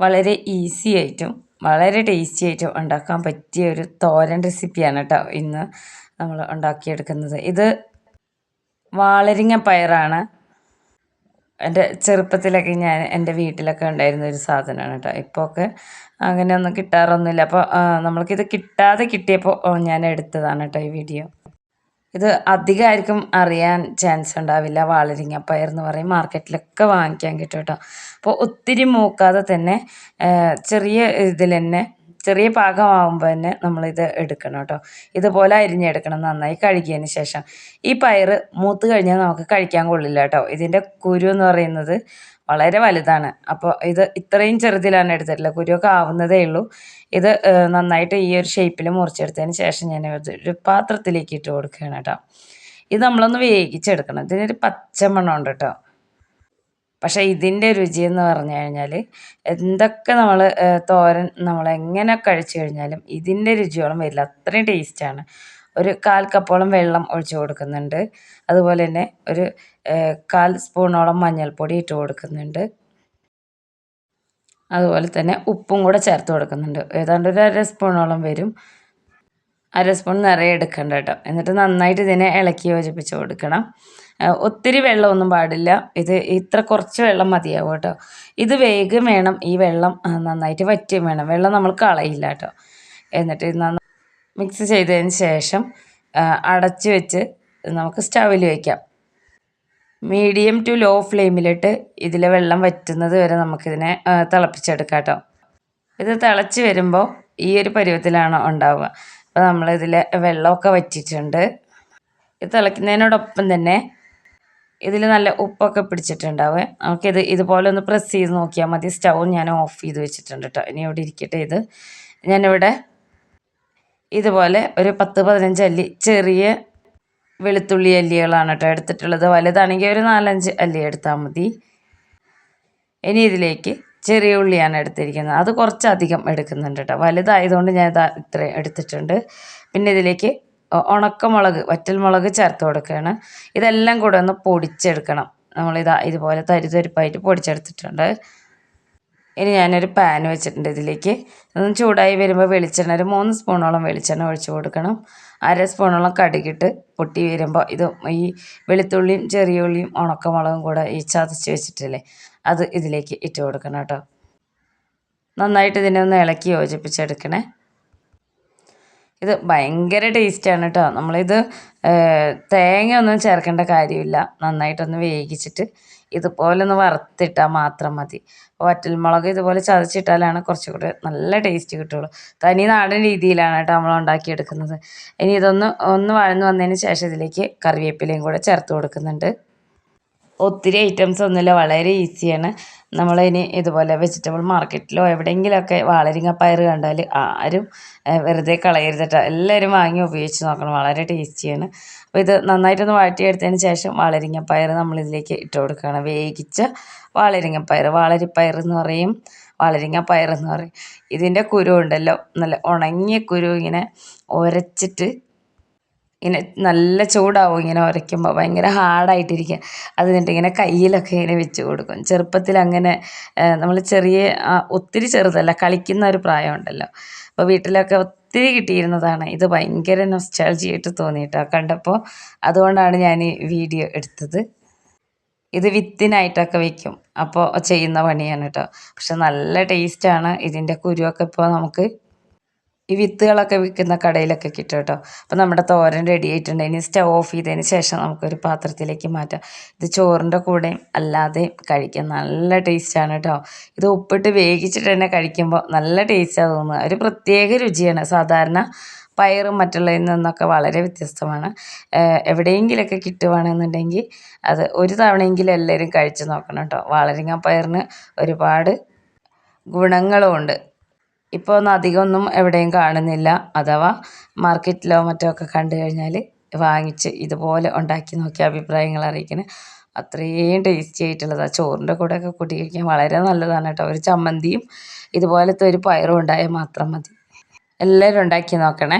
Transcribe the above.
വളരെ ഈസി ആയിട്ടും വളരെ ടേസ്റ്റി ആയിട്ടും ഉണ്ടാക്കാൻ പറ്റിയ ഒരു തോരൻ റെസിപ്പിയാണ് കേട്ടോ ഇന്ന് നമ്മൾ ഉണ്ടാക്കിയെടുക്കുന്നത്. ഇത് വാളരിങ്ങ പയറാണ്. എന്റെ ചെറുപ്പത്തിലൊക്കെ ഞാൻ എന്റെ വീട്ടിലൊക്കെ ഉണ്ടായിരുന്ന ഒരു സാധനമാണ് കേട്ടോ ഇപ്പോൾ ഒക്കെ അങ്ങനെയൊന്നും കിട്ടാറൊന്നുമില്ല. അപ്പോൾ നമ്മൾക്കിത് കിട്ടാതെ കിട്ടിയപ്പോൾ ഞാൻ എടുത്തതാണ് കേട്ടോ ഈ വീഡിയോ. ഇത് അധികമായിരിക്കും അറിയാൻ ചാൻസ് ഉണ്ടാവില്ല. വാളരിങ്ങ പയർ എന്ന് പറയും. മാർക്കറ്റിലൊക്കെ വാങ്ങിക്കാൻ കിട്ടും കേട്ടോ അപ്പോൾ ഒത്തിരി മൂക്കാതെ തന്നെ ചെറിയ ഇതിൽ തന്നെ ചെറിയ പാകമാകുമ്പോൾ തന്നെ നമ്മളിത് എടുക്കണം കേട്ടോ ഇതുപോലെ അരിഞ്ഞെടുക്കണം നന്നായി കഴുകിയതിന് ശേഷം. ഈ പയർ മൂത്ത് കഴിഞ്ഞാൽ നമുക്ക് കഴിക്കാൻ കൊള്ളില്ല കേട്ടോ ഇതിന്റെ കുരു എന്ന് പറയുന്നത് വളരെ വലുതാണ്. അപ്പോൾ ഇത് ഇത്രയും ചെറുതിലാണ് എടുത്തിട്ടില്ല കുരുവൊക്കെ ആവുന്നതേ ഉള്ളൂ. ഇത് നന്നായിട്ട് ഈ ഒരു ഷേപ്പിൽ മുറിച്ചെടുത്തതിന് ശേഷം ഞാൻ ഒരു പാത്രത്തിലേക്ക് ഇട്ട് കൊടുക്കുകയാണ് കേട്ടോ. ഇത് നമ്മളൊന്ന് വേവിച്ചെടുക്കണം. ഇതിനൊരു പച്ചമണം ഉണ്ട് കേട്ടോ. പക്ഷേ ഇതിന്റെ രുചി എന്ന് പറഞ്ഞു കഴിഞ്ഞാൽ എന്തൊക്കെ നമ്മൾ തോരൻ നമ്മൾ എങ്ങനെ കഴിച്ചു കഴിഞ്ഞാലും ഇതിന്റെ രുചിയോളം വരില്ല. അത്രയും ടേസ്റ്റാണ് ഒരു കാൽ കപ്പോളം വെള്ളം ഒഴിച്ചു കൊടുക്കുന്നുണ്ട്. അതുപോലെ തന്നെ ഒരു കാൽ സ്പൂണോളം മഞ്ഞൾപ്പൊടി ഇട്ട് കൊടുക്കുന്നുണ്ട്. അതുപോലെ തന്നെ ഉപ്പും കൂടെ ചേർത്ത് കൊടുക്കുന്നുണ്ട്. ഏതാണ്ട് ഒരു അര സ്പൂണോളം വരും. അര സ്പൂൺ നിറയെ എടുക്കണ്ട കേട്ടോ. എന്നിട്ട് നന്നായിട്ട് ഇതിനെ ഇളക്കി യോജിപ്പിച്ച് കൊടുക്കണം. ഒത്തിരി വെള്ളമൊന്നും പാടില്ല. ഇത് ഇത്ര കുറച്ച് വെള്ളം മതിയാവും കേട്ടോ. ഇത് വേഗം വേണം ഈ വെള്ളം നന്നായിട്ട് വറ്റിയും വേണം. വെള്ളം നമ്മൾ കളയില്ല കേട്ടോ. എന്നിട്ട് നന്നായി മിക്സ് ചെയ്തതിന് ശേഷം അടച്ച് വെച്ച് നമുക്ക് സ്റ്റവിൽ വയ്ക്കാം മീഡിയം ടു ലോ ഫ്ലെയിമിലിട്ട് ഇതിലെ വെള്ളം വറ്റുന്നത് വരെ നമുക്കിതിനെ തിളപ്പിച്ചെടുക്കാം കേട്ടോ ഇത് തിളച്ച് വരുമ്പോൾ ഈ ഒരു പരുവത്തിലാണ് ഉണ്ടാവുക. അപ്പോൾ നമ്മളിതിൽ വെള്ളമൊക്കെ വറ്റിയിട്ടുണ്ട്. ഇത് തിളയ്ക്കുന്നതിനോടൊപ്പം തന്നെ ഇതിൽ നല്ല ഉപ്പൊക്കെ പിടിച്ചിട്ടുണ്ടാവുക. നമുക്കിത് ഇതുപോലെ ഒന്ന് പ്രസ് ചെയ്ത് നോക്കിയാൽ മതി. സ്റ്റൗ ഞാൻ ഓഫ് ചെയ്ത് വെച്ചിട്ടുണ്ട് കേട്ടോ ഇനി ഇവിടെ ഇരിക്കട്ടെ ഇത്. ഞാനിവിടെ ഇതുപോലെ ഒരു പത്ത് പതിനഞ്ച് അല്ലി ചെറിയ വെളുത്തുള്ളി അല്ലികളാണ് കേട്ടോ എടുത്തിട്ടുള്ളത്. വലുതാണെങ്കിൽ ഒരു നാലഞ്ച് അല്ലി എടുത്താൽ മതി. ഇനി ഇതിലേക്ക് ചെറിയ ഉള്ളിയാണ് എടുത്തിരിക്കുന്നത്. അത് കുറച്ചധികം എടുക്കുന്നുണ്ട് കേട്ടോ. വലുതായതുകൊണ്ട് ഞാൻ ഇതാ ഇത്രയും എടുത്തിട്ടുണ്ട്. പിന്നെ ഇതിലേക്ക് ഉണക്കമുളക് വറ്റൽമുളക് ചേർത്ത് കൊടുക്കുകയാണ്. ഇതെല്ലാം കൂടെ ഒന്ന് പൊടിച്ചെടുക്കണം. നമ്മളിതാ ഇതുപോലെ തരിതരിപ്പായിട്ട് പൊടിച്ചെടുത്തിട്ടുണ്ട്. ഇനി ഞാനൊരു പാൻ വെച്ചിട്ടുണ്ട് ഇതിലേക്ക്. ഒന്ന് ചൂടായി വരുമ്പോൾ വെളിച്ചെണ്ണ ഒരു മൂന്ന് സ്പൂണോളം വെളിച്ചെണ്ണ ഒഴിച്ചു കൊടുക്കണം. അര സ്പൂണോളം കടുകിട്ട് പൊട്ടി വരുമ്പോൾ ഇത് ഈ വെളുത്തുള്ളിയും ചെറിയ ഉള്ളിയും ഉണക്കമുളകും കൂടെ ഈ ചതച്ച് വെച്ചിട്ടില്ലേ അത് ഇതിലേക്ക് ഇട്ട് കൊടുക്കണം കേട്ടോ. നന്നായിട്ട് ഇതിനെ ഒന്ന് ഇളക്കി യോജിപ്പിച്ചെടുക്കണേ. ഇത് ഭയങ്കര ടേസ്റ്റാണ് കേട്ടോ നമ്മളിത് തേങ്ങ ഒന്നും ചേർക്കേണ്ട കാര്യമില്ല. നന്നായിട്ടൊന്ന് വേവിച്ചിട്ട് ഇതുപോലെ ഒന്ന് വറുത്തിട്ടാൽ മാത്രം മതി. വറ്റൽമുളക് ഇതുപോലെ ചതച്ചിട്ടാലാണ് കുറച്ചും കൂടെ നല്ല ടേസ്റ്റ് കിട്ടുള്ളൂ. തനി നാടൻ രീതിയിലാണ് കേട്ടോ നമ്മൾ ഉണ്ടാക്കിയെടുക്കുന്നത്. ഇനി ഇതൊന്ന് ഒന്ന് വഴന്ന് വന്നതിന് ശേഷം ഇതിലേക്ക് കറിവേപ്പിലയും കൂടെ ചേർത്ത് കൊടുക്കുന്നുണ്ട്. ഒത്തിരി ഐറ്റംസ് ഒന്നുമില്ല. വളരെ ഈസിയാണ്. നമ്മളിനി ഇതുപോലെ വെജിറ്റബിൾ മാർക്കറ്റിലോ എവിടെയെങ്കിലുമൊക്കെ വാളരിങ്ങ പയർ കണ്ടാൽ ആരും വെറുതെ കളയരുത് കേട്ടോ എല്ലാവരും വാങ്ങി ഉപയോഗിച്ച് നോക്കണം. വളരെ ടേസ്റ്റിയാണ്. അപ്പോൾ ഇത് നന്നായിട്ടൊന്ന് വാട്ടിയെടുത്തതിന് ശേഷം വാളരിങ്ങ പയർ നമ്മളിതിലേക്ക് ഇട്ട് കൊടുക്കുകയാണ്. വേവിച്ച വാളരിങ്ങപ്പയർ വാളരിപ്പയർ എന്ന് പറയും. വളരിങ്ങ പയർ എന്ന് പറയും. ഇതിന്റെ കുരു ഉണ്ടല്ലോ. നല്ല ഉണങ്ങിയ കുരു ഇങ്ങനെ ഉരച്ചിട്ട് ഇങ്ങനെ നല്ല ചൂടാവും ഇങ്ങനെ ഉരയ്ക്കുമ്പോൾ ഭയങ്കര ഹാർഡായിട്ടിരിക്കുക അത് എന്നിട്ട് ഇങ്ങനെ കയ്യിലൊക്കെ ഇങ്ങനെ വെച്ച് കൊടുക്കും. ചെറുപ്പത്തിൽ അങ്ങനെ നമ്മൾ ചെറിയ ഒത്തിരി ചെറുതല്ല കളിക്കുന്ന ഒരു പ്രായമുണ്ടല്ലോ. അപ്പോൾ വീട്ടിലൊക്കെ ഒത്തിരി കിട്ടിയിരുന്നതാണ്. ഇത് ഭയങ്കര നൊസ്റ്റാൾജിയായിട്ട് തോന്നിയിട്ടോ കണ്ടപ്പോൾ അതുകൊണ്ടാണ് ഞാൻ ഈ വീഡിയോ എടുത്തത്. ഇത് വിത്തിനായിട്ടൊക്കെ വെക്കും. അപ്പോൾ ചെയ്യുന്ന പണിയാണ് കേട്ടോ പക്ഷെ നല്ല ടേസ്റ്റാണ് ഇതിന്റെ കുരുവൊക്കെ ഇപ്പോൾ നമുക്ക് ഈ വിത്തുകളൊക്കെ വിൽക്കുന്ന കടയിലൊക്കെ കിട്ടും കേട്ടോ. അപ്പോൾ നമ്മുടെ തോരൻ റെഡി ആയിട്ടുണ്ട്. ഇനി സ്റ്റവ് ഓഫ് ചെയ്തതിന് ശേഷം നമുക്കൊരു പാത്രത്തിലേക്ക് മാറ്റാം. ഇത് ചോറിന്റെ കൂടെയും അല്ലാതെയും കഴിക്കാം. നല്ല ടേസ്റ്റാണ് കേട്ടോ. ഇത് ഉപ്പിട്ട് വേവിച്ചിട്ട് തന്നെ കഴിക്കുമ്പോൾ നല്ല ടേസ്റ്റാണ് തോന്നുന്നത് ഒരു പ്രത്യേക രുചിയാണ്. സാധാരണ പയറും മറ്റുള്ളതിൽ നിന്നൊക്കെ വളരെ വ്യത്യസ്തമാണ്. എവിടെയെങ്കിലൊക്കെ കിട്ടുവാണെന്നുണ്ടെങ്കിൽ അത് ഒരു തവണയെങ്കിലും എല്ലാവരും കഴിച്ചു നോക്കണം കേട്ടോ. വാളരിങ്ങ പയറിന് ഒരുപാട് ഗുണങ്ങളും ഉണ്ട് ഇപ്പോൾ ഒന്നും അധികമൊന്നും എവിടെയും കാണുന്നില്ല. അഥവാ മാർക്കറ്റിലോ മറ്റോ ഒക്കെ കണ്ടു കഴിഞ്ഞാൽ വാങ്ങിച്ച് ഇതുപോലെ ഉണ്ടാക്കി നോക്കി അഭിപ്രായങ്ങൾ അറിയിക്കണേ അത്രയും ടേസ്റ്റി ആയിട്ടുള്ളതാണ് ചോറിന്റെ കൂടെയൊക്കെ കൂട്ടി കഴിക്കാൻ വളരെ നല്ലതാണ് കേട്ടോ. ഒരു ചമ്മന്തിയും ഇതുപോലത്തെ ഒരു പയറും ഉണ്ടായാൽ മാത്രം മതി. എല്ലാവരും ഉണ്ടാക്കി നോക്കണേ.